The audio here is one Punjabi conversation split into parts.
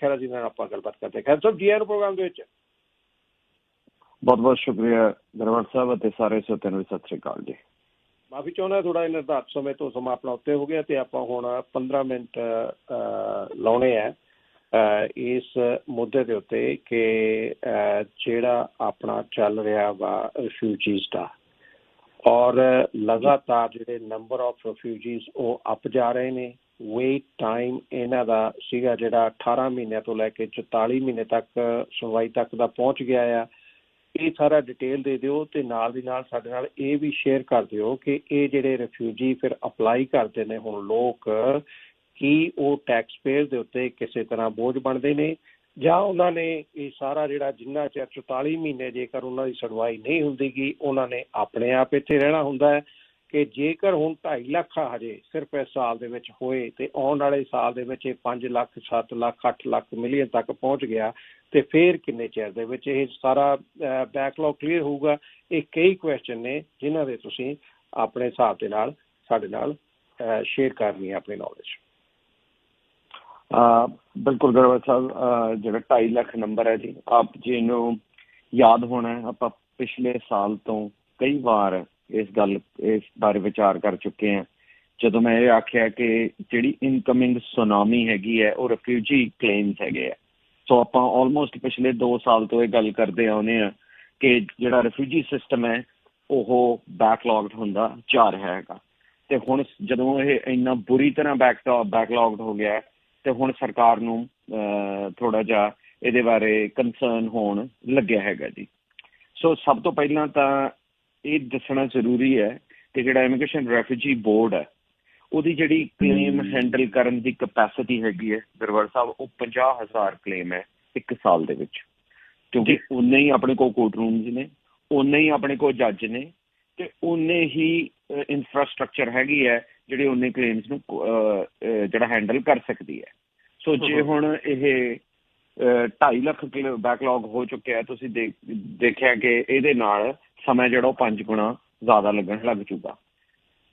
ਖੈਰ ਜੀ ਨਾਲ ਆਪਾਂ ਗੱਲਬਾਤ ਕਰਦੇ। ਖੈਰ ਸਾਹਿਬ ਜੀ ਆਰ ਪ੍ਰੋਗਰਾਮ ਦੇ ਵਿੱਚ। ਬਹੁਤ ਬਹੁਤ ਸ਼ੁਕਰੀਆ ਗਰਵਰ ਸਾਹਿਬ ਅਤੇ ਸਾਰੇ ਸਰੋਤਿਆਂ ਨੂੰ ਸਤਿ ਸ੍ਰੀ ਅਕਾਲ ਜੀ। ਮਾਫੀ ਚਾਹੁੰਦਾ ਥੋੜਾ ਨਿਰਧਾਰਤ ਸਮੇਂ ਤੋਂ ਸਮਾਂ ਆਪਣਾ ਉੱਤੇ ਹੋ ਗਿਆ ਤੇ ਆਪਾਂ ਹੁਣ 15 ਮਿੰਟ ਲਾਉਣੇ ਆ। ਇਸ ਮੁੱਦੇ ਦੇ ਉੱਤੇ ਕਿ ਜਿਹੜਾ ਆਪਣਾ ਚੱਲ ਰਿਹਾ ਵਾ ਰਿਫਿਊਜੀਜ਼ ਦਾ। ਔਰ ਲਗਾਤਾਰ ਜਿਹੜੇ ਨੰਬਰ ਆਫ ਰਿਫਿਊਜੀਜ਼ ਉਹ ਅਪ ਜਾ ਰਹੇ ਨੇ। ਵੇਟ ਟਾਈਮ ਇਹਨਾਂ ਦਾ ਸੀਗਾ ਜਿਹੜਾ 18 ਮਹੀਨਿਆਂ ਤੋਂ ਲੈ ਕੇ 44 ਮਹੀਨੇ ਤੱਕ ਸੁਣਵਾਈ ਤੱਕ ਦਾ ਪਹੁੰਚ ਗਿਆ ਆ। ਇਹ ਸਾਰਾ ਡਿਟੇਲ ਦੇ ਦਿਓ ਤੇ ਨਾਲ ਦੀ ਨਾਲ ਸਾਡੇ ਨਾਲ ਇਹ ਵੀ ਸ਼ੇਅਰ ਕਰ ਦਿਓ ਕਿ ਇਹ ਜਿਹੜੇ ਰਿਫਿਊਜੀ ਫਿਰ ਅਪਲਾਈ ਕਰਦੇ ਨੇ ਹੁਣ ਲੋਕ, ਕੀ ਉਹ ਟੈਕਸ ਪੇਅਰ ਦੇ ਉੱਤੇ ਕਿਸੇ ਤਰ੍ਹਾਂ ਬੋਝ ਬਣਦੇ ਨੇ? ਜਾਂ ਉਹਨਾਂ ਨੇ ਇਹ ਸਾਰਾ ਜਿਹੜਾ ਜਿੰਨਾ ਚਿਰ 44 ਮਹੀਨੇ ਜੇਕਰ ਉਹਨਾਂ ਦੀ ਸੁਣਵਾਈ ਨਹੀਂ ਹੁੰਦੀਗੀ ਉਹਨਾਂ ਨੇ ਆਪਣੇ ਆਪ ਇੱਥੇ ਰਹਿਣਾ ਹੁੰਦਾ ਹੈ। ਕਿ ਜੇਕਰ ਹੁਣ 2.5 ਲੱਖ ਹਜੇ ਸਿਰਫ ਇਸ ਸਾਲ ਦੇ ਵਿੱਚ ਹੋਏ ਤੇ ਆਉਣ ਵਾਲੇ ਸਾਲ ਦੇ ਵਿੱਚ ਇਹ 5 ਲੱਖ 7 ਲੱਖ 8 ਲੱਖ ਮਿਲੀਅਨ ਤੱਕ ਪਹੁੰਚ ਗਿਆ ਤੇ ਫਿਰ ਕਿੰਨੇ ਚਿਰ ਦੇ ਵਿੱਚ ਇਹ ਸਾਰਾ ਬੈਕਲੌਗ ਕਲੀਅਰ ਹੋਊਗਾ? ਇਹ ਕਈ ਕੁਐਸਚਨ ਨੇ ਜਿਨ੍ਹਾਂ ਦੇ ਤੁਸੀਂ ਆਪਣੇ ਹਿਸਾਬ ਦੇ ਨਾਲ, ਸਾਡੇ ਨਾਲ ਸ਼ੇਅਰ ਕਰਨੀ ਹੈ ਆਪਣੀ ਨੌਲੇਜ ਅਹ ਬਿਲਕੁਲ ਗਰਵਰ ਸਾਹਿਬ ਜਿਹੜਾ 2.5 ਲੱਖ ਨੰਬਰ ਹੈ ਜੀ, ਆਪ ਜੀ ਨੂੰ ਯਾਦ ਹੋਣਾ ਆਪਾਂ ਪਿਛਲੇ ਸਾਲ ਤੋਂ ਕਈ ਵਾਰ ਇਸ ਗੱਲ, ਇਸ ਬਾਰੇ ਵਿਚਾਰ ਕਰ ਚੁੱਕੇ ਹਾਂ। ਜਦੋਂ ਮੈਂ ਇਹ ਆਖਿਆ ਕਿ ਜਿਹੜੀ ਇਨਕਮਿੰਗ ਸੁਨਾਮੀ ਹੈਗੀ ਹੈ, ਉਹ ਰਿਫਿਊਜੀ ਕਲੇਮਸ ਹੈਗੇ ਆ। ਸੋ ਆਪਾਂ ਆਲਮੋਸਟ ਪਿਛਲੇ 2 ਸਾਲ ਤੋਂ ਇਹ ਗੱਲ ਕਰਦੇ ਆਉਨੇ ਆ ਕਿ ਜਿਹੜਾ ਰਿਫਿਊਜੀ ਸਿਸਟਮ ਹੈ, ਉਹ ਬੈਕਲੌਗਡ ਹੁੰਦਾ ਜਾ ਰਿਹਾ ਹੈਗਾ। ਤੇ ਹੁਣ ਜਦੋਂ ਇਹ ਇੰਨਾ ਬੁਰੀ ਤਰ੍ਹਾਂ ਬੈਕ ਬੈਕਲੌਗਡ ਹੋ ਗਿਆ ਤੇ ਹੁਣ ਸਰਕਾਰ ਨੂੰ ਥੋੜਾ ਜਿਹਾ ਇਹਦੇ ਬਾਰੇ ਕੰਸਰਨ ਹੋਣ ਲੱਗਿਆ ਹੈਗਾ ਜੀ। ਸੋ ਸਭ ਤੋਂ ਪਹਿਲਾਂ ਤਾਂ ਇਹ ਦੱਸਣਾ ਜ਼ਰੂਰੀ ਹੈ ਕਿ ਜਿਹੜਾ ਇਮੀਗ੍ਰੇਸ਼ਨ ਰੈਫਿਊਜੀ ਬੋਰਡ ਹੈ ਉਹਦੀ ਜਿਹੜੀ ਕਲੇਮ ਹੈਂਡਲ ਕਰਨ ਦੀ ਕਪੈਸਿਟੀ ਹੈਗੀ ਹੈ ਦਰਬਾਰ ਸਾਹਿਬ ਉਹ 50000 ਕਲੇਮ ਹੈ ਇੱਕ ਸਾਲ ਦੇ ਵਿੱਚ। ਕਿਉਂਕਿ ਉਨੇ ਹੀ ਆਪਣੇ ਕੋਲ ਕੋਰਟ ਰੂਮਸ ਨੇ ਉਨੇ ਹੀ ਆਪਣੇ ਕੋਲ ਜੱਜ ਨੇ ਤੇ ਉਨੇ ਹੀ ਇਨਫਰਾਸਟ੍ਰਕਚਰ ਹੈਗੀ ਹੈ ਜਿਹੜੇ ਉਨੇ ਕਲੇਮਸ ਨੂੰ ਜਿਹੜਾ ਹੈਂਡਲ ਕਰ ਸਕਦੀ ਹੈ। ਸੋ ਜੇ। ਹੁਣ ਇਹ 2.5 ਲੱਖ ਬੈਕਲੌਗ ਹੋ ਚੁੱਕਿਆ ਹੈ, ਤੁਸੀਂ ਦੇਖ- ਦੇਖਿਆ ਕਿ ਇਹਦੇ ਨਾਲ ਸਮਾਂ ਜਿਹੜਾ ਉਹ ਪੰਜ ਗੁਣਾ ਜ਼ਿਆਦਾ ਲੱਗਣ ਲੱਗ ਚੁੱਕਾ।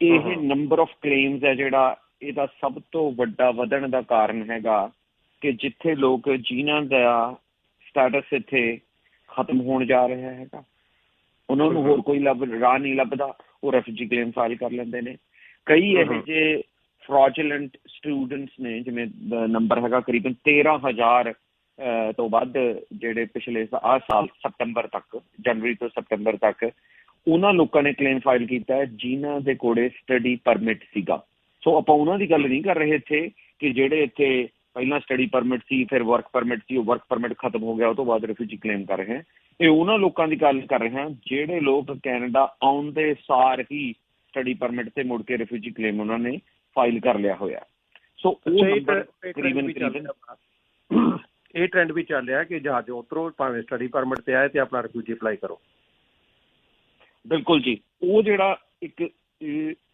ਇਹ। ਨੰਬਰ ਆਫ ਕਲੇਮਸ ਹੈ ਜਿਹੜਾ ਇਹਦਾ ਸਭ ਤੋਂ ਵੱਡਾ ਵਧਣ ਦਾ ਕਾਰਨ ਹੈਗਾ ਕਿ ਜਿੱਥੇ ਲੋਕ ਜਿਨ੍ਹਾਂ ਦਾ ਸਟੇਟਸ ਇੱਥੇ ਖਤਮ ਹੋਣ ਜਾ ਰਿਹਾ ਹੈਗਾ। ਉਹਨਾਂ ਨੂੰ ਹੋਰ ਕੋਈ ਲੱਭ ਰਾਹ ਨਹੀਂ ਲੱਭਦਾ ਉਹ ਰੈਫਿਊਜੀ ਕਲੇਮ ਫਾਈਲ ਕਰ ਲੈਂਦੇ ਨੇ। ਕਈ ਇਹੋ। ਜਿਹੇ ਫ੍ਰੋਡੂਲੈਂਟ ਸਟੂਡੈਂਟਸ ਨੇ ਜਿਵੇਂ ਨੰਬਰ ਹੈਗਾ ਕਰੀਬਨ 13000 ਅਹ, ਤੋਂ ਵੱਧ ਜਿਹੜੇ ਪਿਛਲੇ ਆ ਸਾਲ ਸਤੰਬਰ ਤੱਕ ਜਨਵਰੀ ਤੋਂ ਸਤੰਬਰ ਤੱਕ ਉਹਨਾਂ ਲੋਕਾਂ ਨੇ ਕਲੇਮ ਫਾਈਲ ਕੀਤਾ ਹੈ ਜਿਨ੍ਹਾਂ ਦੇ ਕੋਲੇ ਸਟੱਡੀ ਪਰਮਿਟ ਸੀਗਾ। ਸੋ ਆਪਾਂ ਉਹਨਾਂ ਦੀ ਗੱਲ ਨਹੀਂ ਕਰ ਰਹੇ ਇੱਥੇ ਕਿ ਜਿਹੜੇ ਇੱਥੇ ਪਹਿਲਾਂ ਸਟੱਡੀ ਪਰਮਿਟ ਸੀ ਫਿਰ ਵਰਕ ਪਰਮਿਟ ਸੀ ਉਹ ਵਰਕ ਪਰਮਿਟ ਖਤਮ ਹੋ ਗਿਆ ਉਹ ਤੋਂ ਬਾਅਦ ਰਿਫਿਊਜੀ ਕਲੇਮ ਕਰ ਰਹੇ ਹਨ ਇਹ ਉਹਨਾਂ ਲੋਕਾਂ ਦੀ ਗੱਲ ਕਰ ਰਹੇ ਹਾਂ ਜਿਹੜੇ ਲੋਕ ਕੈਨੇਡਾ ਆਉਣ ਦੇ ਸਾਰ ਹੀ ਸਟੱਡੀ ਪਰਮਿਟ ਤੇ ਮੁੜ ਕੇ ਰਿਫਿਊਜੀ ਕਲੇਮ ਉਹਨਾਂ ਨੇ ਫਾਈਲ ਕਰ ਲਿਆ ਹੋਇਆ। ਸੋ ਉਹ ਨੰਬਰ ਟ੍ਰੈਂਡ- ਇਹ ਇਹ ਟ੍ਰੈਂਡ ਵੀ ਚੱਲ ਰਿਹਾ ਕਿ ਜਹਾਜ਼ ਉਤਰੋ, ਭਾਵੇਂ ਸਟੱਡੀ ਪਰਮਿਟ ਤੇ ਆਏ ਤੇ ਆਪਣਾ ਰਿਫਿਊਜੀ ਅਪਲਾਈ ਕਰੋ। ਬਿਲਕੁਲ ਜੀ। ਉਹ ਜਿਹੜਾ ਇੱਕ,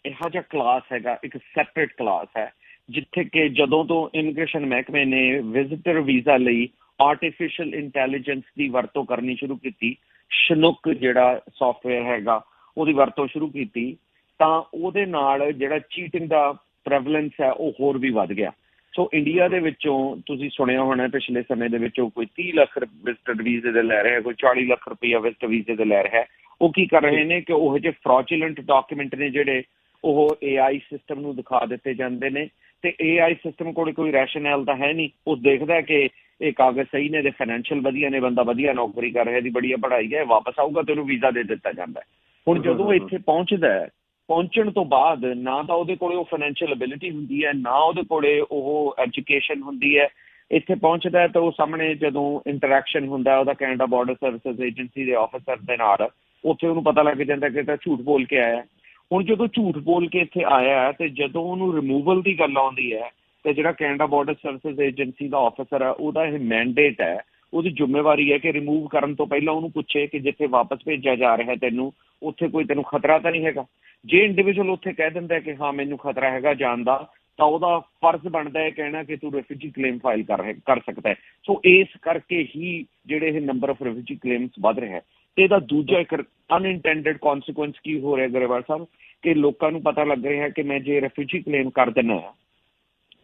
ਇਹੋ ਜਿਹਾ ਕਲਾਸ ਹੈਗਾ, ਇੱਕ ਸੈਪਰੇਟ ਕਲਾਸ ਹੈ, ਜਿੱਥੇ ਕਿ ਜਦੋਂ ਤੋਂ ਇਮੀਗ੍ਰੇਸ਼ਨ ਮਹਿਕਮੇ ਨੇ ਵਿਜ਼ਿਟਰ ਵੀਜ਼ਾ ਲਈ ਆਰਟੀਫੀਸ਼ੀਅਲ ਇੰਟੈਲੀਜੈਂਸ ਦੀ ਵਰਤੋਂ ਕਰਨੀ ਸ਼ੁਰੂ ਕੀਤੀ ਸ਼ਨੁਕ ਜਿਹੜਾ ਸੌਫਟਵੇਅਰ ਹੈਗਾ, ਉਹਦੀ ਵਰਤੋਂ ਸ਼ੁਰੂ ਕੀਤੀ, ਤਾਂ ਉਹਦੇ ਨਾਲ ਜਿਹੜਾ ਚੀਟਿੰਗ ਦਾ ਪ੍ਰੈਵਲੈਂਸ ਹੈ, ਉਹ ਹੋਰ ਵੀ ਵੱਧ ਗਿਆ। ਸੋ ਇੰਡੀਆ ਦੇ ਵਿੱਚੋਂ ਤੁਸੀਂ ਸੁਣਿਆ ਹੋਣਾ ਪਿਛਲੇ ਸਮੇਂ ਦੇ ਵਿੱਚੋਂ ਕੋਈ 30 ਲੱਖ ਵਿਜ਼ਟਰ ਵੀਜ਼ੇ ਦੇ ਲੈ ਰਿਹਾ ਕੋਈ 40 ਲੱਖ ਰੁਪਈਆ ਵਿਜ਼ਟਰ ਵੀਜ਼ੇ ਦੇ ਲੈ ਰਿਹਾ ਉਹ ਕੀ ਕਰ ਰਹੇ ਨੇ ਕਿ ਉਹ ਜਿਹੇ ਫ੍ਰੋਡੂਲੈਂਟ ਡਾਕੂਮੈਂਟ ਨੇ ਜਿਹੜੇ ਉਹ AI ਸਿਸਟਮ ਨੂੰ ਦਿਖਾ ਦਿੱਤੇ ਜਾਂਦੇ ਨੇ ਤੇ AI ਸਿਸਟਮ ਕੋਲ ਕੋਈ ਰੈਸ਼ਨਲ ਤਾਂ ਹੈ ਨਹੀਂ। ਉਹ ਦੇਖਦਾ ਕਿ ਇਹ ਕਾਗਜ਼ ਸਹੀ ਨੇ ਇਹਦੇ ਫਾਈਨੈਂਸ਼ੀਅਲ ਵਧੀਆ ਨੇ ਬੰਦਾ ਵਧੀਆ ਨੌਕਰੀ ਕਰ ਰਿਹਾ ਇਹਦੀ ਬੜੀਆ ਪੜ੍ਹਾਈ ਹੈ ਵਾਪਸ ਆਊਗਾ ਤੇ ਉਹਨੂੰ ਵੀਜ਼ਾ ਦੇ ਦਿੱਤਾ ਜਾਂਦਾ ਹੁਣ ਜਦੋਂ ਇੱਥੇ ਪਹੁੰਚਦਾ ਹੈ ਪਹੁੰਚਣ ਤੋਂ ਬਾਅਦ ਨਾ ਤਾਂ ਉਹਦੇ ਕੋਲੇ ਉਹ ਫਾਈਨੈਂਸ਼ੀਅਲ ਅਬਿਲਿਟੀ ਹੁੰਦੀ ਹੈ, ਨਾ ਉਹਦੇ ਕੋਲੇ ਉਹ ਐਜੂਕੇਸ਼ਨ ਹੁੰਦੀ ਹੈ। ਇੱਥੇ ਪਹੁੰਚਦਾ ਹੈ ਤਾਂ ਉਹ ਸਾਹਮਣੇ ਜਦੋਂ ਇੰਟਰੈਕਸ਼ਨ ਹੁੰਦਾ ਉਹਦਾ ਕੈਨੇਡਾ ਬਾਰਡਰ ਸਰਵਿਸ ਏਜੰਸੀ ਦੇ ਆਫੀਸਰ ਦੇ ਨਾਲ, ਉੱਥੇ ਉਹਨੂੰ ਪਤਾ ਲੱਗ ਜਾਂਦਾ ਕਿ ਤਾਂ ਝੂਠ ਬੋਲ ਕੇ ਆਇਆ ਹੁਣ ਜਦੋਂ ਝੂਠ ਬੋਲ ਕੇ ਇੱਥੇ ਆਇਆ ਹੈ ਤੇ ਜਦੋਂ ਉਹਨੂੰ ਰਿਮੂਵਲ ਦੀ ਗੱਲ ਆਉਂਦੀ ਹੈ, ਤੇ ਜਿਹੜਾ ਕੈਨੇਡਾ ਬਾਰਡਰ ਸਰਵਿਸ ਏਜੰਸੀ ਦਾ ਆਫੀਸਰ ਹੈ, ਉਹਦਾ ਇਹ ਮੈਂਡੇਟ ਹੈ ਉਹਦੀ ਜ਼ਿੰਮੇਵਾਰੀ ਹੈ ਕਿ ਰਿਮੂਵ ਕਰਨ ਤੋਂ ਪਹਿਲਾਂ ਉਹਨੂੰ ਪੁੱਛੇ ਕਿ ਜਿੱਥੇ ਵਾਪਸ ਭੇਜਿਆ ਜਾ ਰਿਹਾ ਤੈਨੂੰ ਉੱਥੇ ਕੋਈ ਤੈਨੂੰ ਖਤਰਾ ਤਾਂ ਨਹੀਂ ਹੈਗਾ। ਜੇ ਇੰਡੀਵਿਜੂਅਲ ਉੱਥੇ ਕਹਿ ਦਿੰਦਾ ਹੈ ਕਿ ਹਾਂ ਮੈਨੂੰ ਖਤਰਾ ਹੈਗਾ ਜਾਣ ਦਾ ਤਾਂ ਉਹਦਾ ਫਰਜ਼ ਬਣਦਾ ਹੈ ਕਹਿਣਾ ਕਿ ਤੂੰ ਰੈਫਿਊਜੀ ਕਲੇਮ ਫਾਈਲ ਕਰ ਰਿਹਾ ਕਰ ਸਕਦਾ ਹੈ। ਸੋ ਇਸ ਕਰਕੇ ਹੀ ਜਿਹੜੇ ਇਹ ਨੰਬਰ ਆਫ ਰੈਫਿਊਜੀ ਕਲੇਮਸ ਵੱਧ ਰਿਹਾ ਹੈ। ਇਹਦਾ ਦੂਜਾ ਇੱਕ ਅਨਇੰਟੈਂਡਡ ਕਨਸੀਕੁਐਂਸ ਕੀ ਹੋ ਰਿਹਾ ਗਰੇਵਾਲ ਸਾਹਿਬ? ਕਿ ਲੋਕਾਂ ਨੂੰ ਪਤਾ ਲੱਗ ਰਿਹਾ ਕਿ ਮੈਂ ਜੇ ਰੈਫਿਊਜੀ ਕਲੇਮ ਕਰ ਦਿੰਨਾ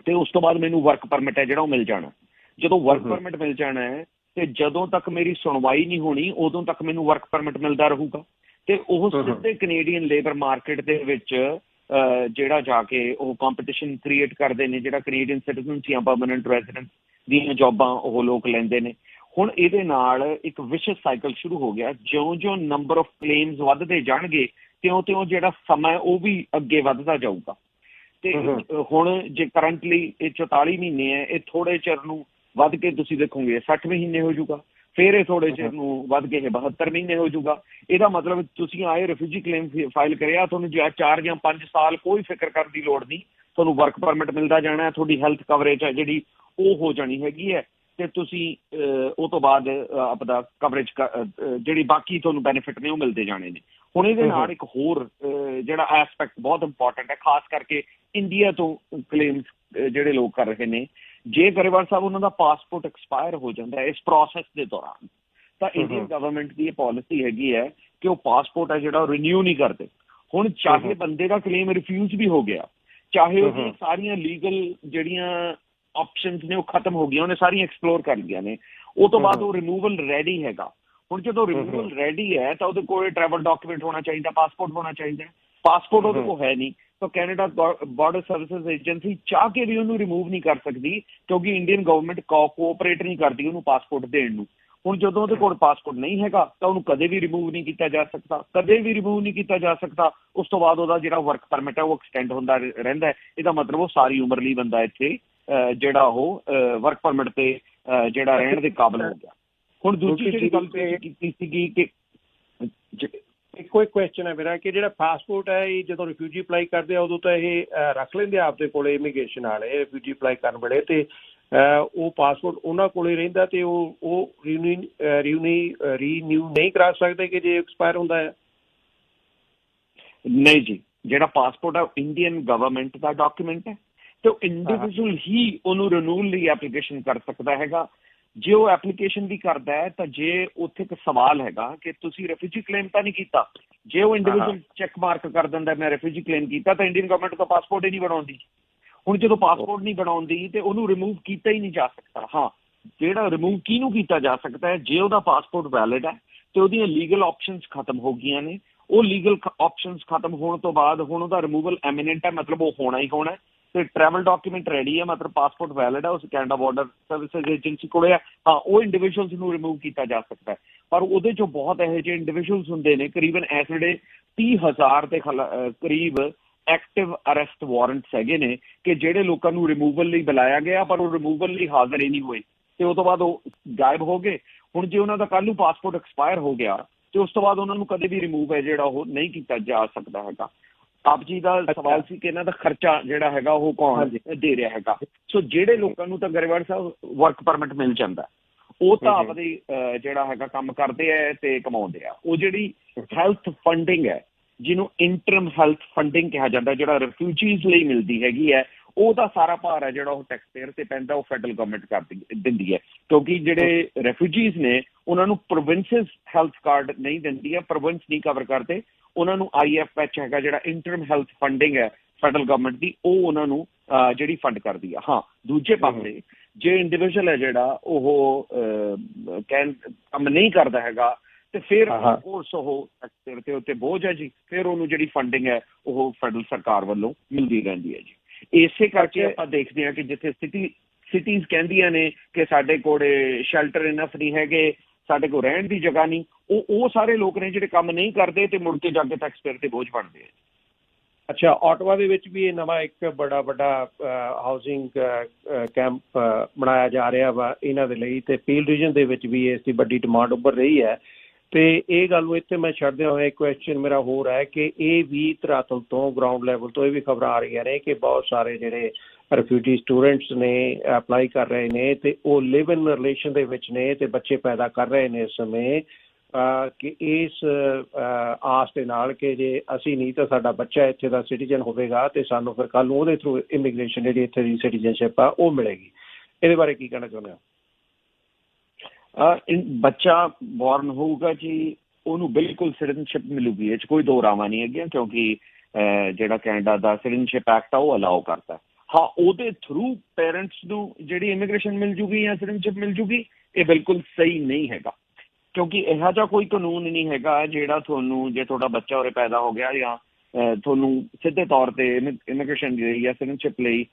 ਤੇ ਉਸ ਤੋਂ ਬਾਅਦ ਮੈਨੂੰ ਵਰਕ ਪਰਮਿਟ ਹੈ ਜਿਹੜਾ ਉਹ ਮਿਲ ਜਾਣਾ। ਜਦੋਂ ਵਰਕ। ਪਰਮਿਟ ਮਿਲ ਜਾਣਾ ਹੈ ਤੇ ਜਦੋਂ ਤੱਕ ਮੇਰੀ ਸੁਣਵਾਈ ਨਹੀਂ ਹੋਣੀ ਉਦੋਂ ਤੱਕ ਮੈਨੂੰ ਵਰਕ ਪਰਮਿਟ ਮਿਲਦਾ ਰਹੂਗਾ। ਤੇ ਉਹ। ਸਿੱਧੇ ਕੈਨੇਡੀਅਨ ਲੇਬਰ ਮਾਰਕੀਟ ਦੇ ਵਿੱਚ ਜਿਹੜਾ ਜਾ ਕੇ ਉਹ ਕੰਪੀਟੀਸ਼ਨ ਕ੍ਰੀਏਟ ਕਰਦੇ ਨੇ ਜਿਹੜਾ ਕੈਨੇਡੀਅਨ ਸਿਟੀਜ਼ਨ ਜਾਂ ਪਰਮਨੈਂਟ ਰੈਜ਼ੀਡੈਂਟ ਦੀਆਂ ਜੌਬਾਂ ਉਹ ਲੋਕ ਲੈਂਦੇ ਨੇ। ਹੁਣ ਇਹਦੇ ਨਾਲ ਇੱਕ ਵਿਸ਼ਵ ਸਾਈਕਲ ਸ਼ੁਰੂ ਹੋ ਗਿਆ। ਜਿਉਂ-ਜਿਉਂ ਨੰਬਰ ਆਫ ਕਲੇਮਸ ਵੱਧਦੇ ਜਾਣਗੇ ਤਿਉਂ-ਤਿਉਂ ਜਿਹੜਾ ਸਮਾਂ ਉਹ ਵੀ ਅੱਗੇ ਵੱਧਦਾ ਜਾਊਗਾ। ਤੇ ਹੁਣ ਜੇ ਕਰੰਟਲੀ ਇਹ 44 ਮਹੀਨੇ ਹੈ ਇਹ ਥੋੜੇ ਚਿਰ ਨੂੰ ਵੱਧ ਕੇ ਤੁਸੀਂ ਦੇਖੋਗੇ 60 ਮਹੀਨੇ ਹੋ ਜਾਊਗਾ ਫਿਰ ਇਹ ਥੋੜੇ ਚਿਰ ਨੂੰ ਵੱਧ ਕੇ ਇਹ 72 ਮਹੀਨੇ ਹੋ ਜਾਊਗਾ। ਇਹਦਾ ਮਤਲਬ ਤੁਸੀਂ ਆਏ ਰਿਫਿਊਜੀ ਕਲੇਮ ਫਾਈਲ ਕਰਿਆ ਤੁਹਾਨੂੰ ਜਾਂ 4 ਜਾਂ 5 ਸਾਲ ਕੋਈ ਫਿਕਰ ਕਰਨ ਦੀ ਲੋੜ ਨਹੀਂ ਤੁਹਾਨੂੰ ਵਰਕ ਪਰਮਿਟ ਮਿਲਦਾ ਜਾਣਾ ਤੁਹਾਡੀ ਹੈਲਥ ਕਵਰੇਜ ਹੈ ਜਿਹੜੀ ਉਹ ਹੋ ਜਾਣੀ ਹੈਗੀ ਹੈ ਤੇ ਤੁਸੀਂ ਉਹ ਤੋਂ ਬਾਅਦ ਆਪਦਾ ਕਵਰੇਜ ਜਿਹੜੀ ਬਾਕੀ ਤੁਹਾਨੂੰ ਬੈਨੀਫਿਟ ਨੇ ਉਹ ਮਿਲਦੇ ਜਾਣੇ ਨੇ। ਹੁਣ ਇਹਦੇ ਨਾਲ। ਇੱਕ ਹੋਰ ਜਿਹੜਾ ਐਸਪੈਕਟ ਬਹੁਤ ਇੰਪੋਰਟੈਂਟ ਹੈ ਖਾਸ ਕਰਕੇ ਇੰਡੀਆ ਤੋਂ ਕਲੇਮਸ ਜਿਹੜੇ ਲੋਕ ਕਰ ਰਹੇ ਨੇ ਜੇ ਗਰੇਵਾਲ ਸਾਹਿਬ ਉਹਨਾਂ ਦਾ ਪਾਸਪੋਰਟ ਐਕਸਪਾਇਰ ਹੋ ਜਾਂਦਾ ਹੈ ਇਸ ਪ੍ਰੋਸੈਸ ਦੇ ਦੌਰਾਨ ਤਾਂ। ਇੰਡੀਅਨ ਗਵਰਨਮੈਂਟ ਦੀ ਇਹ ਪਾਲਿਸੀ ਹੈਗੀ ਹੈ ਕਿ ਉਹ ਪਾਸਪੋਰਟ ਹੈ ਜਿਹੜਾ ਰਿਨਿਊ ਨਹੀਂ ਕਰਦੇ ਹੁਣ ਚਾਹੇ। ਬੰਦੇ ਦਾ ਕਲੇਮ ਰਿਫਿਊਜ਼ ਵੀ ਹੋ ਗਿਆ ਚਾਹੇ ਉਹਦੀਆਂ ਹਮ। ਸਾਰੀਆਂ ਲੀਗਲ ਜਿਹੜੀਆਂ ਆਪਸ਼ਨਸ ਨੇ ਉਹ ਖਤਮ ਹੋ ਗਈਆਂ ਉਹਨੇ ਸਾਰੀਆਂ ਐਕਸਪਲੋਰ ਕਰ ਲਈਆਂ ਨੇ ਉਹ ਤੋਂ ਬਾਅਦ। ਉਹ ਰਿਮੂਵਲ ਰੈਡੀ ਹੈਗਾ ਹੁਣ ਜਦੋਂ। ਰਿਮੂਵਲ ਰੈਡੀ ਹੈ ਤਾਂ ਉਹਦੇ ਕੋਲ ਟਰੈਵਲ ਡਾਕੂਮੈਂਟ ਹੋਣਾ ਚਾਹੀਦਾ ਪਾਸਪੋਰਟ ਹੋਣਾ ਚਾਹੀਦਾ ਪਾਸਪੋਰਟ ਉਹਦੇ। ਕੋਲ ਹੈ ਨਹੀਂ। ਤਾਂ ਕੈਨੇਡਾ ਬਾਰਡਰ ਸਰਵਿਸਿਜ਼ ਏਜੰਸੀ ਚਾਹ ਕੇ ਵੀ ਉਹਨੂੰ ਰਿਮੂਵ ਨਹੀਂ ਕਰ ਸਕਦੀ ਕਿਉਂਕਿ ਇੰਡੀਅਨ ਗਵਰਨਮੈਂਟ ਕੋਆਪਰੇਟ ਨਹੀਂ ਕਰਦੀ ਉਹਨੂੰ ਪਾਸਪੋਰਟ ਦੇਣ ਨੂੰ। ਹੁਣ ਜਦੋਂ ਉਹਦੇ ਕੋਲ ਪਾਸਪੋਰਟ ਨਹੀਂ ਹੈਗਾ ਤਾਂ ਉਹਨੂੰ ਕਦੇ ਵੀ ਰਿਮੂਵ ਨਹੀਂ ਕੀਤਾ ਜਾ ਸਕਦਾ ਕਦੇ ਵੀ ਰਿਮੂਵ ਨਹੀਂ ਕੀਤਾ ਜਾ ਸਕਦਾ। ਉਸ ਤੋਂ ਬਾਅਦ ਉਹਦਾ ਜਿਹੜਾ ਵਰਕ ਪਰਮਿਟ ਹੈ ਉਹ ਐਕਸਟੈਂਡ ਹੁੰਦਾ ਰਹਿ- ਰਹਿੰਦਾ ਹੈ। ਇਹਦਾ ਮਤਲਬ ਉਹ ਸਾਰੀ ਉਮਰ ਲਈ ਬੰਦਾ ਇੱਥੇ ਜਿਹੜਾ ਉਹ ਵਰਕ ਪਰਮਿਟ ਤੇ ਜਿਹੜਾ ਰਹਿਣ ਦੇ ਕਾਬਿਲ ਹੋ ਗਿਆ। ਹੁਣ ਦੂਜੀ ਜਿਹੜੀ ਗੱਲ ਕੀਤੀ ਸੀਗੀ ਕਿ ਇੱਕੋ ਇੱਕ ਕੁਐਸਚਨ ਹੈ ਮੇਰਾ ਕਿ ਜਿਹੜਾ ਪਾਸਪੋਰਟ ਹੈ ਇਹ ਜਦੋਂ ਰਿਫਿਊਜੀ ਅਪਲਾਈ ਕਰਦੇ ਆ ਉਦੋਂ ਤਾਂ ਇਹ ਰੱਖ ਲੈਂਦੇ ਆ ਆਪਦੇ ਕੋਲੇ ਇਮੀਗ੍ਰੇਸ਼ਨ ਵਾਲੇ ਰਿਫਿਊਜੀ ਅਪਲਾਈ ਕਰਨ ਵੇਲੇ ਤੇ ਉਹ ਪਾਸਪੋਰਟ ਉਹਨਾਂ ਕੋਲੇ ਰਹਿੰਦਾ ਤੇ ਉਹ ਉਹ ਰੀਨਿਊ ਰੀਨਿਊ ਰੀਨਿਊ ਨਹੀਂ ਕਰਾ ਸਕਦੇ ਕਿ ਜੇ ਐਕਸਪਾਇਰ ਹੁੰਦਾ ਹੈ? ਨਹੀਂ ਜੀ ਜਿਹੜਾ ਪਾਸਪੋਰਟ ਹੈ ਇੰਡੀਅਨ ਗਵਰਨਮੈਂਟ ਦਾ ਡਾਕੂਮੈਂਟ ਹੈ ਤੇ ਇੰਡੀਵਿਜੂਅਲ ਹੀ ਉਹਨੂੰ ਰਿਨਿਊਲ ਲਈ ਐਪਲੀਕੇਸ਼ਨ ਕਰ ਸਕਦਾ ਹੈਗਾ। ਜੇ ਉਹ ਐਪਲੀਕੇਸ਼ਨ ਵੀ ਕਰਦਾ ਹੈ ਤਾਂ ਜੇ ਉੱਥੇ ਇੱਕ ਸਵਾਲ ਹੈਗਾ ਕਿ ਤੁਸੀਂ ਰਿਫਿਊਜੀ ਕਲੇਮ ਤਾਂ ਨਹੀਂ ਕੀਤਾ ਜੇ ਉਹ ਇੰਡੀਵਿਜੂਅਲ ਚੈੱਕ ਮਾਰਕ ਕਰ ਦਿੰਦਾ ਮੈਂ ਰਿਫਿਊਜੀ ਕਲੇਮ ਕੀਤਾ ਤਾਂ ਇੰਡੀਅਨ ਗਵਰਨਮੈਂਟ ਤਾਂ ਪਾਸਪੋਰਟ ਹੀ ਨਹੀਂ ਬਣਾਉਂਦੀ। ਹੁਣ ਜਦੋਂ ਪਾਸਪੋਰਟ ਨਹੀਂ ਬਣਾਉਂਦੀ ਤੇ ਉਹਨੂੰ ਰਿਮੂਵ ਕੀਤਾ ਹੀ ਨਹੀਂ ਜਾ ਸਕਦਾ। ਹਾਂ ਜਿਹੜਾ ਰਿਮੂਵ ਕਿਹਨੂੰ ਕੀਤਾ ਜਾ ਸਕਦਾ ਹੈ ਜੇ ਉਹਦਾ ਪਾਸਪੋਰਟ ਵੈਲਿਡ ਹੈ ਤੇ ਉਹਦੀਆਂ ਲੀਗਲ ਆਪਸ਼ਨਸ ਖਤਮ ਹੋ ਗਈਆਂ ਨੇ। ਉਹ ਲੀਗਲ ਆਪਸ਼ਨਸ ਖਤਮ ਹੋਣ ਤੋਂ ਬਾਅਦ ਹੁਣ ਉਹਦਾ ਰਿਮੂਵਲ ਐਮੀਨੈਂਟ ਹੈ ਮਤਲਬ ਉਹ ਹੋਣਾ ਹੀ ਹੋਣਾ ਹੈ। ਤੇ ਟਰੈਵਲ ਡਾਕੂਮੈਂਟ ਰੈਡੀ ਹੈ, ਮਤਲਬ ਪਾਸਪੋਰਟ ਵੈਲਿਡ ਹੈ, ਉਸ ਕੈਨੇਡਾ ਬਾਰਡਰ ਸਰਵਿਸ ਏਜੰਸੀ ਕੋਲੇ ਹੈ। ਹਾਂ, ਉਹ ਇੰਡੀਵਿਜੂਅਲਸ ਨੂੰ ਰਿਮੂਵ ਕੀਤਾ ਜਾ ਸਕਦਾ ਹੈ। ਪਰ ਉਹਦੇ ਚੋਂ ਬਹੁਤ ਇਹੋ ਜਿਹੇ ਇੰਡੀਵਿਜੂਅਲਸ ਹੁੰਦੇ ਨੇ, ਕਰੀਬਨ ਇਸ ਵੇਲੇ 30000 ਦੇ ਕਰੀਬ ਐਕਟਿਵ ਅਰੈਸਟ ਵਾਰੰਟਸ ਹੈਗੇ ਨੇ ਕਿ ਜਿਹੜੇ ਲੋਕਾਂ ਨੂੰ ਰਿਮੂਵਲ ਲਈ ਬੁਲਾਇਆ ਗਿਆ, ਪਰ ਉਹ ਰਿਮੂਵਲ ਲਈ ਹਾਜ਼ਰ ਹੀ ਨਹੀਂ ਹੋਏ। ਤੇ ਉਸ ਤੋਂ ਬਾਅਦ ਉਹ ਗਾਇਬ ਹੋ ਗਏ। ਹੁਣ ਜੇ ਉਹਨਾਂ ਦਾ ਕੱਲ ਨੂੰ ਪਾਸਪੋਰਟ ਐਕਸਪਾਇਰ ਹੋ ਗਿਆ, ਤੇ ਉਸ ਤੋਂ ਬਾਅਦ ਉਹਨਾਂ ਨੂੰ ਕਦੇ ਵੀ ਰਿਮੂਵ ਹੈ ਜਿਹੜਾ ਉਹ ਨਹੀਂ ਕੀਤਾ ਜਾ ਸਕਦਾ ਹੈਗਾ। ਆਪ ਜੀ ਦਾ ਸਵਾਲ ਸੀ ਕਿ ਇਹਨਾਂ ਦਾ ਖਰਚਾ ਜਿਹੜਾ ਹੈਗਾ ਉਹ ਕੌਣ। ਦੇ ਰਿਹਾ ਹੈਗਾ। ਸੋ ਜਿਹੜੇ ਲੋਕਾਂ ਨੂੰ ਤਾਂ ਗਰੇਵਾਲ ਸਾਹਿਬ ਵਰਕ ਪਰਮਿਟ ਮਿਲ ਜਾਂਦਾ। ਉਹ ਤਾਂ। ਆਪਦੇ ਜਿਹੜਾ ਹੈਗਾ ਕੰਮ ਕਰਦੇ ਆ ਤੇ ਕਮਾਉਂਦੇ ਆ। ਉਹ ਜਿਹੜੀ ਹੈਲਥ ਫੰਡਿੰਗ ਹੈ ਜਿਹਨੂੰ ਇੰਟਰਮ ਹੈਲਥ ਫੰਡਿੰਗ ਕਿਹਾ ਜਾਂਦਾ ਜਿਹੜਾ ਰਿਫਿਊਜੀਜ਼ ਲਈ ਮਿਲਦੀ ਹੈਗੀ ਹੈ ਉਹਦਾ ਸਾਰਾ ਭਾਰ ਹੈ ਜਿਹੜਾ ਉਹ ਟੈਕਸ ਪੇਅਰ ਤੇ ਪੈਂਦਾ ਉਹ ਫੈਡਰਲ ਗਵਰਨਮੈਂਟ ਕਰਦੀ ਦਿੰਦੀ ਹੈ। ਕਿਉਂਕਿ ਜਿਹੜੇ ਰਿਫਿਊਜੀਜ਼ ਨੇ ਉਹਨਾਂ ਨੂੰ ਪ੍ਰੋਵਿੰਸਸ ਹੈਲਥ ਕਾਰਡ ਨਹੀਂ ਦਿੰਦੀ ਹੈ ਪ੍ਰੋਵਿੰਸ ਨਹੀਂ ਕਵਰ ਕਰਦੇ। ਉਹਨਾਂ ਨੂੰ ਆਈਐਫਐਚ ਹੈਗਾ ਜਿਹੜਾ ਇੰਟਰਮ ਹੈਲਥ ਫੰਡਿੰਗ ਹੈ ਫੈਡਰਲ ਗਵਰਨਮੈਂਟ ਦੀ ਉਹ ਉਹਨਾਂ ਨੂੰ ਜਿਹੜੀ ਫੰਡ ਕਰਦੀ ਆ ਹਾਂ ਦੂਜੇ ਪਾਸੇ ਜੇ ਇੰਡੀਵਿਜੂਅਲ ਹੈ ਜਿਹੜਾ ਉਹ ਕਹਿਣ ਕੰਮ ਨਹੀਂ ਕਰਦਾ ਹੈਗਾ ਤੇ ਫਿਰ। ਕੋਰਸ ਉਹ ਪੇਅਰ ਤੇ ਉੱਤੇ ਬੋਝ ਹੈ ਜੀ ਫਿਰ ਉਹਨੂੰ ਜਿਹੜੀ ਫੰਡਿੰਗ ਹੈ ਉਹ ਫੈਡਰਲ ਸਰਕਾਰ ਵੱਲੋਂ ਮਿਲਦੀ ਰਹਿੰਦੀ ਹੈ ਜੀ ਇਸੇ ਕਰਕੇ। ਆਪਾਂ ਦੇਖਦੇ ਹਾਂ ਕਿ ਜਿੱਥੇ ਸਿਟੀ ਸਿਟੀਜ਼ ਕਹਿੰਦੀਆਂ ਨੇ ਕਿ ਸਾਡੇ ਕੋਲੇ ਸ਼ੈਲਟਰ ਇਨਫ ਨਹੀਂ ਹੈਗੇ ਸਾਡੇ ਕੋਲ ਰਹਿਣ ਦੀ ਜਗ੍ਹਾ ਨਹੀਂ, ਉਹ ਉਹ ਸਾਰੇ ਲੋਕ ਨੇ ਜਿਹੜੇ ਕੰਮ ਨਹੀਂ ਕਰਦੇ ਤੇ ਮੁੜ ਕੇ ਜਾ ਕੇ ਟੈਕਸ ਤੇ ਬੋਝ ਬਣਦੇ ਆ। ਅੱਛਾ ਆਟਵਾ ਦੇ ਵਿੱਚ ਵੀ ਇਹ ਨਵਾਂ ਇੱਕ ਬੜਾ ਵੱਡਾ ਹਾਊਸਿੰਗ ਕੈਂਪ ਬਣਾਇਆ ਜਾ ਰਿਹਾ ਵਾ ਇਹਨਾਂ ਦੇ ਲਈ ਤੇ ਪੀਲ ਰੀਜਨ ਦੇ ਵਿੱਚ ਵੀ ਇਸ ਦੀ ਵੱਡੀ ਡਿਮਾਂਡ ਉੱਭਰ ਰਹੀ ਹੈ। ਤੇ ਇਹ ਗੱਲ ਨੂੰ ਇੱਥੇ ਮੈਂ ਛੱਡਦਿਆਂ ਹੋਇਆ ਇੱਕ ਕੁਐਸਚਨ ਮੇਰਾ ਹੋਰ ਹੈ ਕਿ ਇਹ ਵੀ ਧਰਾਤਲ ਤੋਂ ਗਰਾਊਂਡ ਲੈਵਲ ਤੋਂ ਇਹ ਵੀ ਖਬਰਾਂ ਆ ਰਹੀਆਂ ਨੇ ਕਿ ਬਹੁਤ ਸਾਰੇ ਜਿਹੜੇ ਰਿਫਿਊਜੀ ਸਟੂਡੈਂਟਸ ਨੇ ਅਪਲਾਈ ਕਰ ਰਹੇ ਨੇ ਤੇ ਉਹ ਲਿਵ ਇਨ ਰਿਲੇਸ਼ਨ ਦੇ ਵਿੱਚ ਨੇ ਤੇ ਬੱਚੇ ਪੈਦਾ ਕਰ ਰਹੇ ਨੇ ਇਸ ਸਮੇਂ ਕਿ ਇਸ ਆਸ ਦੇ ਨਾਲ ਕਿ ਜੇ ਅਸੀਂ ਨਹੀਂ ਤਾਂ ਸਾਡਾ ਬੱਚਾ ਇੱਥੇ ਦਾ ਸਿਟੀਜ਼ਨ ਹੋਵੇਗਾ ਤੇ ਸਾਨੂੰ ਫਿਰ ਕੱਲ ਨੂੰ ਉਹਦੇ ਥਰੂ ਇਮੀਗ੍ਰੇਸ਼ਨ ਜਿਹੜੀ ਇੱਥੇ ਦੀ ਸਿਟੀਜ਼ਨਸ਼ਿਪ ਆ ਉਹ ਮਿਲੇਗੀ ਇਹਦੇ ਬਾਰੇ ਕੀ ਕਹਿਣਾ ਚਾਹੁੰਦੇ ਹੋ ਅਹ ਬੱਚਾ ਬੋਰਨ ਹੋਊਗਾ ਜੀ ਉਹਨੂੰ ਬਿਲਕੁਲ ਸਿਟੀਜ਼ਨਸ਼ਿਪ ਮਿਲੂਗੀ ਇਹ 'ਚ ਕੋਈ ਦੋ ਰਾਵਾਂ ਨਹੀਂ ਹੈਗੀਆਂ ਕਿਉਂਕਿ ਅਹ, ਜਿਹੜਾ ਕੈਨੇਡਾ ਦਾ ਸਿਟੀਜ਼ਨਸ਼ਿਪ ਐਕਟ ਆ ਉਹ ਅਲਾਉ ਕਰਦਾ ਹੈ। ਹਾਂ, ਉਹਦੇ ਥਰੂ ਪੇਰੈਂਟਸ ਨੂੰ ਜਿਹੜੀ ਇਮੀਗ੍ਰੇਸ਼ਨ ਮਿਲ ਜੂਗੀ ਜਾਂ ਸਿਟੀਜ਼ਨਸ਼ਿਪ ਮਿਲ ਜੂਗੀ, ਇਹ ਬਿਲਕੁਲ ਸਹੀ ਨਹੀਂ ਹੈਗਾ। ਕਿਉਂਕਿ ਇਹੋ ਜਿਹਾ ਕੋਈ ਕਾਨੂੰਨ ਨਹੀਂ ਹੈਗਾ ਜਿਹੜਾ ਤੁਹਾਨੂੰ, ਜੇ ਤੁਹਾਡਾ ਬੱਚਾ ਉਰੇ ਪੈਦਾ ਹੋ ਗਿਆ ਜਾਂ ਤੁਹਾਨੂੰ ਸਿੱਧੇ ਤੌਰ ਤੇ ਇਮੀਗ੍ਰੇਸ਼ਨ ਲਈ ਜਾਂ ਸਿਟੀਜ਼ਨਸ਼ਿਪ ਲਈ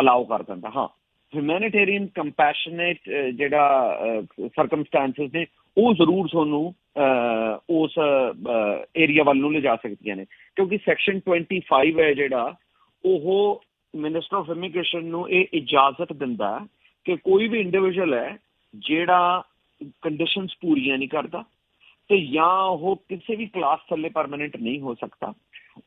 ਅਲਾਉ ਕਰ ਦਿੰਦਾ। ਹਾਂ ਹਿਊਮੈਨਿਟੇਰੀਅਨ ਕੰਪੈਸ਼ਨੇਟ ਜਿਹੜਾ ਸਰਕਮਸਟੈਂਸਸ ਨੇ, ਉਹ ਜ਼ਰੂਰ ਤੁਹਾਨੂੰ ਉਸ ਏਰੀਆ ਵੱਲ ਨੂੰ ਲਿਜਾ ਸਕਦੀਆਂ ਨੇ। ਕਿਉਂਕਿ ਸੈਕਸ਼ਨ 25 ਹੈ ਜਿਹੜਾ, ਉਹ ਮਿਨਿਸਟਰ ਆਫ ਇਮੀਗ੍ਰੇਸ਼ਨ ਨੂੰ ਇਹ ਇਜਾਜ਼ਤ ਦਿੰਦਾ ਕਿ ਕੋਈ ਵੀ ਇੰਡੀਵਿਜੂਅਲ ਹੈ ਜਿਹੜਾ ਕੰਡੀਸ਼ਨਸ ਪੂਰੀਆਂ ਨਹੀਂ ਕਰਦਾ ਤੇ ਜਾਂ ਉਹ ਕਿਸੇ ਵੀ ਕਲਾਸ ਥੱਲੇ ਪਰਮਨੈਂਟ ਨਹੀਂ ਹੋ ਸਕਦਾ,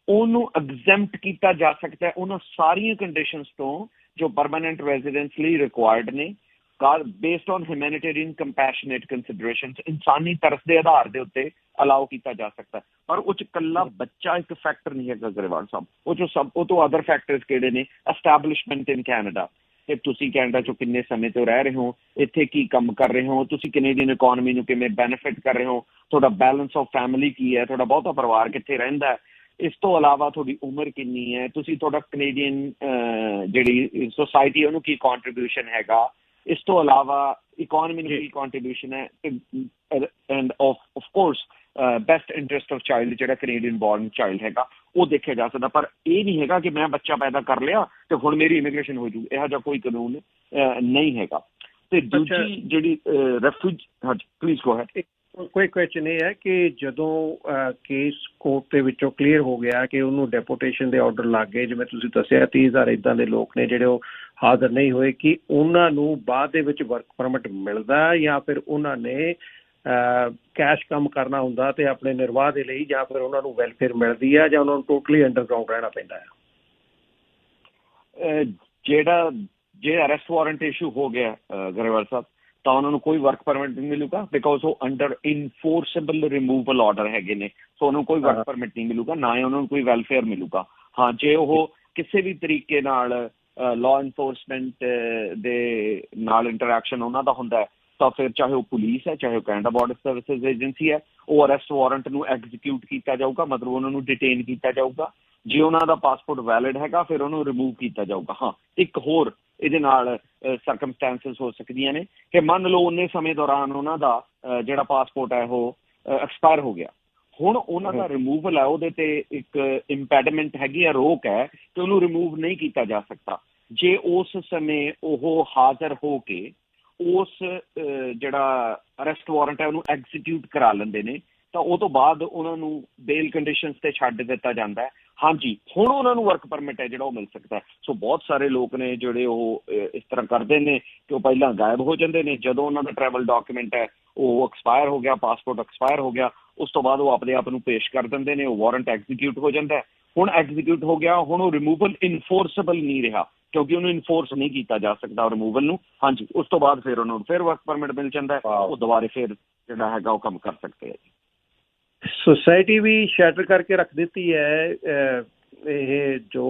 ਉਹਨੂੰ ਐਗਜ਼ੈਂਪਟ ਕੀਤਾ ਜਾ ਸਕਦਾ ਹੈ। ਉਹਨਾਂ ਸਾਰੀਆਂ ਕੰਡੀਸ਼ਨਸ ਤੋਂ ਜੋ ਪਰਮਨੈਂਟ ਰੈਜ਼ੀਡੈਂਸ ਲਈ ਰਿਕੁਆਇਰਡ ਨੇ ਕਾਰ based on humanitarian compassionate considerations ਇਨਸਾਨੀ ਤਰਸ ਦੇ ਆਧਾਰ ਦੇ ਉੱਤੇ ਅਲਾਉ ਕੀਤਾ ਜਾ ਸਕਦਾ ਪਰ ਉਹ ਚ ਕੱਲਾ ਬੱਚਾ ਇੱਕ ਫੈਕਟਰ ਨਹੀਂ ਹੈਗਾ, ਗਰੇਵਾਲ ਸਾਹਿਬ। ਉਹ ਜੋ ਸਭ, ਉਹ ਤੋਂ ਅਦਰ ਫੈਕਟਰਸ ਕਿਹੜੇ ਨੇ? ਐਸਟੈਬਲਿਸ਼ਮੈਂਟ ਇਨ ਕੈਨੇਡਾ ਕਿ ਤੁਸੀਂ ਕੈਨੇਡਾ ਚੋਂ ਕਿੰਨੇ ਸਮੇਂ ਤੋਂ ਰਹਿ ਰਹੇ ਹੋ? ਇੱਥੇ ਕੀ ਕੰਮ ਕਰ ਰਹੇ ਹੋ? ਤੁਸੀਂ ਕੈਨੇਡੀਅਨ ਇਕਨੋਮੀ ਨੂੰ ਕਿਵੇਂ ਬੈਨੀਫਿਟ ਕਰ ਰਹੇ ਹੋ? ਤੁਹਾਡਾ ਬੈਲੈਂਸ ਆਫ ਫੈਮਿਲੀ ਕੀ ਹੈ? ਤੁਹਾਡਾ ਬਹੁਤਾ ਪਰਿਵਾਰ ਕਿੱਥੇ ਰਹਿੰਦਾ ਇਸ ਤੋਂ ਇਲਾਵਾ ਤੁਹਾਡੀ ਉਮਰ ਕਿੰਨੀ ਹੈ? ਤੁਸੀਂ ਤੁਹਾਡਾ ਕੈਨੇਡੀਅਨ ਜਿਹੜੀ ਸੋਸਾਇਟੀ ਉਹਨੂੰ ਕੀ ਕੰਟਰੀਬਿਊਸ਼ਨ ਹੈਗਾ? ਇਸ ਤੋਂ ਇਲਾਵਾ ਇਕਨੋਮੀ ਨੂੰ ਕੀ ਕੰਟਰੀਬਿਊਸ਼ਨ ਹੈ and of of course best interest of child ਜਿਹੜਾ ਕੈਨੇਡੀਅਨ ਬੋਰਨ ਚਾਈਲਡ ਹੈਗਾ ਉਹ ਦੇਖਿਆ ਜਾ ਸਕਦਾ ਪਰ ਇਹ ਨਹੀਂ ਹੈਗਾ ਕਿ ਮੈਂ ਬੱਚਾ ਪੈਦਾ ਕਰ ਲਿਆ ਤੇ ਹੁਣ ਮੇਰੀ ਇਮੀਗ੍ਰੇਸ਼ਨ ਹੋ ਜੂ ਇਹੋ ਜਿਹਾ ਕੋਈ ਕਾਨੂੰਨ ਨਹੀਂ ਹੈਗਾ ਤੇ ਦੂਜੀ ਜਿਹੜੀ ਰੈਫਿਊਜ ਹਾਂਜੀ ਪਲੀਜ਼ ਗੋ ਹੈਡ ਕੋਈ ਕੁਐਸਚਨ ਇਹ ਹੈ ਕਿ ਜਦੋਂ ਕੇਸ ਕੋਰਟ ਦੇ ਵਿੱਚੋਂ ਕਲੀਅਰ ਹੋ ਗਿਆ ਕਿ ਉਹਨੂੰ ਡੈਪੋਟੇਸ਼ਨ ਦੇ ਆਰਡਰ ਲੱਗ ਗਏ ਜਿਵੇਂ ਤੁਸੀਂ ਦੱਸਿਆ 30000 ਇਦਾਂ ਦੇ ਲੋਕ ਨੇ ਜਿਹੜੇ ਉਹ ਹਾਜ਼ਰ ਨਹੀਂ ਹੋਏ ਕਿ ਉਹਨਾਂ ਨੂੰ ਬਾਅਦ ਦੇ ਵਿੱਚ ਵਰਕ ਪਰਮਿਟ ਮਿਲਦਾ ਜਾਂ ਫਿਰ ਉਹਨਾਂ ਨੇ ਕੈਸ਼ ਕੰਮ ਕਰਨਾ ਹੁੰਦਾ ਤੇ ਆਪਣੇ ਨਿਰਵਾਹ ਦੇ ਲਈ ਜਾਂ ਫਿਰ ਉਹਨਾਂ ਨੂੰ ਵੈਲਫੇਅਰ ਮਿਲਦੀ ਹੈ ਜਾਂ ਉਹਨਾਂ ਨੂੰ ਟੋਟਲੀ ਅੰਡਰਗਰਾਉਂਡ ਰਹਿਣਾ ਪੈਂਦਾ ਹੈ ਜਿਹੜਾ ਜੇ ਅਰੈਸਟ ਵਾਰੰਟ ਇਸ਼ੂ ਹੋ ਗਿਆ ਗਰੇਵਾਲ ਸਾਹਿਬ ਤਾਂ ਉਹਨਾਂ ਨੂੰ ਕੋਈ ਵਰਕ ਪਰਮਿਟ ਨਹੀਂ ਮਿਲੂਗਾ ਬਿਕੋਜ਼ ਉਹ ਅੰਡਰ ਇਨਫੋਰਸੇਬਲ ਰਿਮੂਵਲ ਆਰਡਰ ਹੈਗੇ ਨੇ ਸੋ ਉਹਨਾਂ ਨੂੰ ਕੋਈ ਵਰਕ। ਪਰਮਿਟ ਨਹੀਂ ਮਿਲੂਗਾ ਨਾ ਹੀ ਉਹਨਾਂ ਨੂੰ ਕੋਈ ਵੈਲਫੇਅਰ ਮਿਲੂਗਾ ਹਾਂ ਜੇ ਉਹ ਕਿਸੇ ਵੀ ਤਰੀਕੇ ਨਾਲ ਲਾਅ ਇਨਫੋਰਸਮੈਂਟ ਦੇ ਨਾਲ ਇੰਟਰੈਕਸ਼ਨ ਉਹਨਾਂ ਦਾ ਹੁੰਦਾ ਹੈ। ਤਾਂ ਫਿਰ ਚਾਹੇ ਉਹ ਪੁਲਿਸ ਹੈ ਚਾਹੇ ਉਹ ਕੈਨੇਡਾ ਬਾਰਡਰ ਸਰਵਿਸਿਜ਼ ਏਜੰਸੀ ਹੈ ਉਹ ਅਰੈਸਟ ਵਾਰੰਟ ਨੂੰ ਐਗਜ਼ੀਕਿਊਟ ਕੀਤਾ ਜਾਊਗਾ ਮਤਲਬ ਉਹਨਾਂ ਨੂੰ ਡਿਟੇਨ ਕੀਤਾ ਜਾਊਗਾ। ਜੇ ਉਹਨਾਂ ਦਾ ਪਾਸਪੋਰਟ ਵੈਲਿਡ ਹੈਗਾ ਫਿਰ ਉਹਨੂੰ ਰਿਮੂਵ ਕੀਤਾ ਜਾਊਗਾ। ਹਾਂ ਇੱਕ ਹੋਰ ਇਹਦੇ ਨਾਲ ਸਰਕਮਸਟੈਂਸਸ ਹੋ ਸਕਦੀਆਂ ਨੇ। ਕਿ ਮੰਨ ਲਓ ਉਹਨੇ ਸਮੇਂ ਦੌਰਾਨ ਉਹਨਾਂ ਦਾ ਜਿਹੜਾ ਪਾਸਪੋਰਟ ਹੈ ਉਹ ਐਕਸਪਾਇਰ ਹੋ ਗਿਆ। ਹੁਣ ਉਹਨਾਂ ਦਾ ਰਿਮੂਵਲ ਹੈ ਉਹਦੇ ਤੇ ਇੱਕ ਇੰਪੈਡਮੈਂਟ ਹੈਗੀ ਆ ਰੋਕ ਹੈ ਕਿ ਉਹਨੂੰ ਰਿਮੂਵ ਨਹੀਂ ਕੀਤਾ ਜਾ ਸਕਦਾ। ਜੇ ਉਸ ਸਮੇਂ ਉਹ ਹਾਜ਼ਰ ਹੋ ਕੇ ਉਸ ਅਹ, ਜਿਹੜਾ ਅਰੈਸਟ ਵਾਰੰਟ ਹੈ ਉਹਨੂੰ ਐਗਜ਼ੀਕਿਊਟ ਕਰਾ ਲੈਂਦੇ ਨੇ ਤਾਂ ਉਹ ਤੋਂ ਬਾਅਦ ਉਹਨਾਂ ਨੂੰ ਬੇਲ ਕੰਡੀਸ਼ਨਸ ਤੇ ਛੱਡ ਦਿੱਤਾ ਜਾਂਦਾ ਹੈ। ਹਾਂਜੀ ਹੁਣ ਉਹਨਾਂ ਨੂੰ ਵਰਕ ਪਰਮਿਟ ਹੈ ਜਿਹੜਾ ਉਹ ਮਿਲ ਸਕਦਾ ਸੋ ਬਹੁਤ ਸਾਰੇ ਲੋਕ ਨੇ ਜਿਹੜੇ ਉਹ ਇਸ ਤਰ੍ਹਾਂ ਕਰਦੇ ਨੇ ਕਿ ਉਹ ਪਹਿਲਾਂ ਗਾਇਬ ਹੋ ਜਾਂਦੇ ਨੇ। ਜਦੋਂ ਉਹਨਾਂ ਦਾ ਟਰੈਵਲ ਡਾਕੂਮੈਂਟ ਹੈ ਉਹ ਐਕਸਪਾਇਰ ਹੋ ਗਿਆ ਪਾਸਪੋਰਟ ਐਕਸਪਾਇਰ ਹੋ ਗਿਆ ਉਸ ਤੋਂ ਬਾਅਦ ਉਹ ਆਪਣੇ ਆਪ ਨੂੰ ਪੇਸ਼ ਕਰ ਦਿੰਦੇ ਨੇ ਉਹ ਵਾਰੰਟ ਐਗਜ਼ੀਕਿਊਟ ਹੋ ਜਾਂਦਾ ਹੁਣ ਐਗਜ਼ੀਕਿਊਟ ਹੋ ਗਿਆ ਹੁਣ ਉਹ ਰਿਮੂਵਲ ਇਨਫੋਰਸੇਬਲ ਨਹੀਂ ਰਿਹਾ। ਕਿਉਂਕਿ ਉਹਨੂੰ ਇਨਫੋਰਸ ਨਹੀਂ ਕੀਤਾ ਜਾ ਸਕਦਾ ਰਿਮੂਵਲ ਨੂੰ। ਹਾਂਜੀ ਉਸ ਤੋਂ ਬਾਅਦ ਫਿਰ ਉਹਨਾਂ ਨੂੰ ਫਿਰ ਵਰਕ ਪਰਮਿਟ ਮਿਲ ਜਾਂਦਾ ਹੈ. ਉਹ ਦੁਬਾਰੇ ਫਿਰ ਜਿਹੜਾ ਹੈਗਾ ਉਹ ਕੰਮ ਕਰ ਸਕਦੇ ਜੀ। ਸੋਸਾਇਟੀ ਵੀ ਸ਼ੈਟਰ ਕਰਕੇ ਰੱਖ ਦਿੱਤੀ ਹੈ। ਇਹ ਜੋ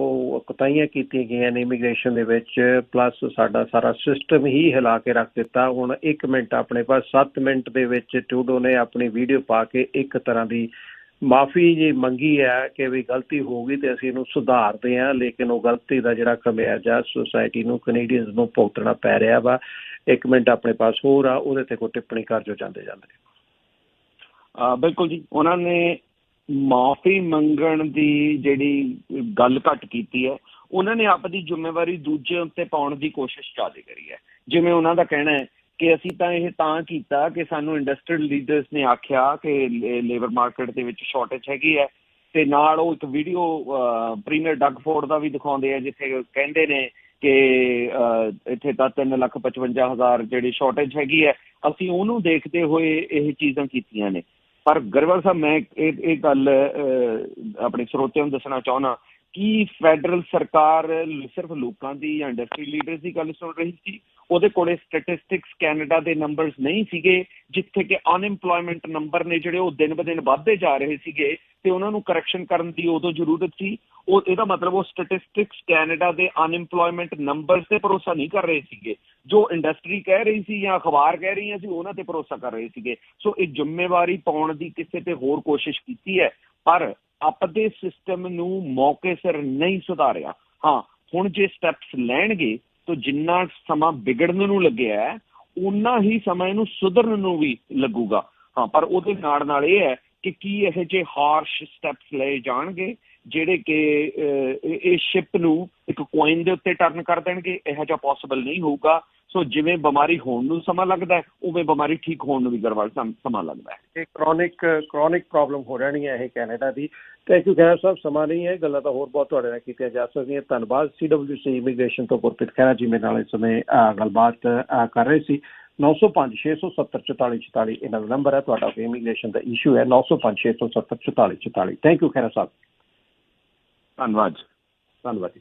ਕੁਤਾਈਆਂ ਕੀਤੀਆਂ ਗਈਆਂ ਨੇ ਇਮੀਗ੍ਰੇਸ਼ਨ ਦੇ ਵਿੱਚ ਪਲੱਸ ਸਾਡਾ ਸਾਰਾ ਸਿਸਟਮ ਹੀ ਹਿਲਾ ਕੇ ਰੱਖ ਦਿੱਤਾ। ਹੁਣ 1 ਮਿੰਟ ਆਪਣੇ ਪਾਸ 7 ਮਿੰਟ ਦੇ ਵਿੱਚ ਟੂਡੋ ਨੇ ਆਪਣੀ ਵੀਡੀਓ ਪਾ ਕੇ ਇੱਕ ਤਰ੍ਹਾਂ ਦੀ ਮਾਫੀ ਜੀ ਮੰਗੀ ਹੈ ਕਿ ਵੀ ਗਲਤੀ ਹੋ ਗਈ ਤੇ ਅਸੀਂ ਇਹਨੂੰ ਸੁਧਾਰਦੇ ਹਾਂ, ਲੇਕਿਨ ਉਹ ਗਲਤੀ ਦਾ ਜਿਹੜਾ ਖਮਿਆਜਾ ਸੋਸਾਇਟੀ ਨੂੰ ਕੈਨੇਡੀਅਨਸ ਨੂੰ ਭੁਗਤਣਾ ਪੈ ਰਿਹਾ ਵਾ। 1 ਮਿੰਟ ਆਪਣੇ ਪਾਸ ਹੋਰ ਆ, ਉਹਦੇ ਤੇ ਕੋਈ ਟਿੱਪਣੀ ਕਰ ਜੋ ਜਾਂਦੇ ਜਾਂਦੇ। ਅਹ ਬਿਲਕੁਲ ਜੀ, ਉਹਨਾਂ ਨੇ ਮਾਫੀ ਮੰਗਣ ਦੀ ਜਿਹੜੀ ਗੱਲ ਘੱਟ ਕੀਤੀ ਹੈ, ਉਹਨਾਂ ਨੇ ਆਪਣੀ ਜ਼ਿੰਮੇਵਾਰੀ ਦੂਜੇ ਉੱਤੇ ਪਾਉਣ ਦੀ ਕੋਸ਼ਿਸ਼ ਜ਼ਿਆਦਾ ਕਰੀ ਹੈ। ਜਿਵੇਂ ਉਹਨਾਂ ਦਾ ਕਹਿਣਾ ਹੈ ਕਿ ਅਸੀਂ ਤਾਂ ਇਹ ਤਾਂ ਕੀਤਾ ਕਿ ਸਾਨੂੰ ਇੰਡਸਟਰੀਅਲ ਲੀਡਰਸ ਨੇ ਆਖਿਆ ਕਿ ਲੇਬਰ ਮਾਰਕੀਟ ਦੇ ਵਿੱਚ ਸ਼ਾਰਟੇਜ ਹੈਗੀ ਹੈ ਤੇ ਨਾਲ ਉਹ ਇੱਕ ਵੀਡੀਓ ਪ੍ਰੀਮੀਅਰ ਡਗਫੋਰਡ ਦਾ ਵੀ ਦਿਖਾਉਂਦੇ ਆ ਜਿੱਥੇ ਕਹਿੰਦੇ ਨੇ ਕਿ ਇੱਥੇ ਤਾਂ 355000 ਜਿਹੜੀ ਸ਼ਾਰਟੇਜ ਹੈਗੀ ਹੈ ਅਸੀਂ ਉਹਨੂੰ ਦੇਖਦੇ ਹੋਏ ਇਹ ਚੀਜ਼ਾਂ ਕੀਤੀਆਂ ਨੇ। ਪਰ ਗਰਵਰ ਸਾਹਿਬ ਮੈਂ ਇਹ ਇਹ ਗੱਲ ਅਹ, ਆਪਣੇ ਸਰੋਤਿਆਂ ਨੂੰ ਦੱਸਣਾ ਚਾਹੁੰਦਾ ਕਿ ਫੈਡਰਲ ਸਰਕਾਰ ਸਿਰਫ ਲੋਕਾਂ ਦੀ ਜਾਂ ਇੰਡਸਟਰੀ ਲੀਡਰਸ ਦੀ ਗੱਲ ਸੁਣ ਰਹੀ ਸੀ ਉਹਦੇ ਕੋਲੇ ਸਟੈਟਿਸਟਿਕਸ ਕੈਨੇਡਾ ਦੇ ਨੰਬਰਸ ਨਹੀਂ ਸੀਗੇ, ਜਿੱਥੇ ਕਿ ਅਨਐਮਪਲੋਇਮੈਂਟ ਨੰਬਰ ਨੇ ਜਿਹੜੇ ਉਹ ਦਿਨ ਬ ਦਿਨ ਵੱਧਦੇ ਜਾ ਰਹੇ ਸੀਗੇ, ਤੇ ਉਹਨਾਂ ਨੂੰ ਕਰੈਕਸ਼ਨ ਕਰਨ ਦੀ ਉਦੋਂ ਜ਼ਰੂਰਤ ਸੀ। ਉਹ, ਇਹਦਾ ਮਤਲਬ ਉਹ ਸਟੈਟਿਸਟਿਕਸ ਕੈਨੇਡਾ ਦੇ ਅਨਐਮਪਲੋਇਮੈਂਟ ਨੰਬਰਸ ਤੇ ਭਰੋਸਾ ਨਹੀਂ ਕਰ ਰਹੇ ਸੀਗੇ। ਜੋ ਇੰਡਸਟਰੀ ਕਹਿ ਰਹੀ ਸੀ ਜਾਂ ਅਖਬਾਰ ਕਹਿ ਰਹੀਆਂ ਸੀ, ਉਹਨਾਂ ਤੇ ਭਰੋਸਾ ਕਰ ਰਹੇ ਸੀਗੇ। ਸੋ ਇਹ ਜ਼ਿੰਮੇਵਾਰੀ ਪਾਉਣ ਦੀ ਕਿਸੇ ਤੇ ਹੋਰ ਕੋਸ਼ਿਸ਼ ਕੀਤੀ ਹੈ, ਪਰ ਆਪਦੇ ਸਿਸਟਮ ਨੂੰ ਮੌਕੇ ਸਿਰ ਨਹੀਂ ਸੁਧਾਰਿਆ। ਹਾਂ, ਹੁਣ ਜੇ ਸਟੈਪਸ ਲੈਣਗੇ ਤਾਂ ਜਿੰਨਾ ਸਮਾਂ ਵਿਗੜਨ ਨੂੰ ਲੱਗਿਆ ਹੈ ਉਨਾ ਹੀ ਸਮਾਂ ਇਹਨੂੰ ਸੁਧਰਨ ਨੂੰ ਵੀ ਲੱਗੂਗਾ। ਹਾਂ, ਪਰ ਉਹਦੇ ਨਾਲ ਨਾਲ ਇਹ ਹੈ ਕਿ ਕੀ ਇਹ ਜੇ ਹਾਰਸ਼ ਸਟੈਪਸ ਲਏ ਜਾਣਗੇ, ਜਿਹੜੇ ਕਿ ਇਹ- ਇਹ ਸ਼ਿਪ ਨੂੰ ਇੱਕ ਕੋਇਨ ਦੇ ਉੱਤੇ ਟਰਨ ਕਰ ਦੇਣਗੇ, ਇਹੋ ਜਿਹਾ ਪੋਸੀਬਲ ਨਹੀਂ ਹੋਊਗਾ। ਸੋ ਜਿਵੇਂ ਬਿਮਾਰੀ ਹੋਣ ਨੂੰ ਸਮਾਂ ਲੱਗਦਾ ਹੈ ਉਵੇਂ ਬਿਮਾਰੀ ਠੀਕ ਹੋਣ ਨੂੰ ਵੀ ਗਰਵਾਲ ਸਮਾਂ ਲੱਗਦਾ ਹੈ। ਇਹ ਕ੍ਰੋਨਿਕ ਕ੍ਰੋਨਿਕ ਪ੍ਰੋਬਲਮ ਹੋ ਰਹਿਣੀ ਹੈ ਇਹ ਕੈਨੇਡਾ ਦੀ। ਥੈਂਕ ਯੂ ਖੈਰ ਸਾਹਿਬ ਸਮਾਂ ਨਹੀਂ ਹੈ ਗੱਲਾਂ ਤਾਂ ਹੋਰ ਬਹੁਤ ਤੁਹਾਡੇ ਨਾਲ ਕੀਤੀਆਂ ਜਾ ਸਕਦੀਆਂ। ਧੰਨਵਾਦ ਸੀਡਬਲਯੂਸੀ ਇਮੀਗ੍ਰੇਸ਼ਨ ਤੋਂ ਗੁਰਪ੍ਰੀਤ ਖਹਿਰਾ ਜੀ ਮੇਰੇ ਨਾਲ ਇਸ ਸਮੇਂ ਗੱਲਬਾਤ ਕਰ ਰਹੇ ਸੀ। 905 670 44 44 ਇਹਨਾਂ ਦਾ ਨੰਬਰ ਹੈ ਤੁਹਾਡਾ ਕੋਈ ਇਮੀਗ੍ਰੇਸ਼ਨ ਦਾ ਇਸ਼ੂ ਹੈ। 905 670 44 44 ਥੈਂਕ ਯੂ ਖਹਿਰਾ ਸਾਹਿਬ। ਧੰਨਵਾਦ ਧੰਨਵਾਦ ਜੀ।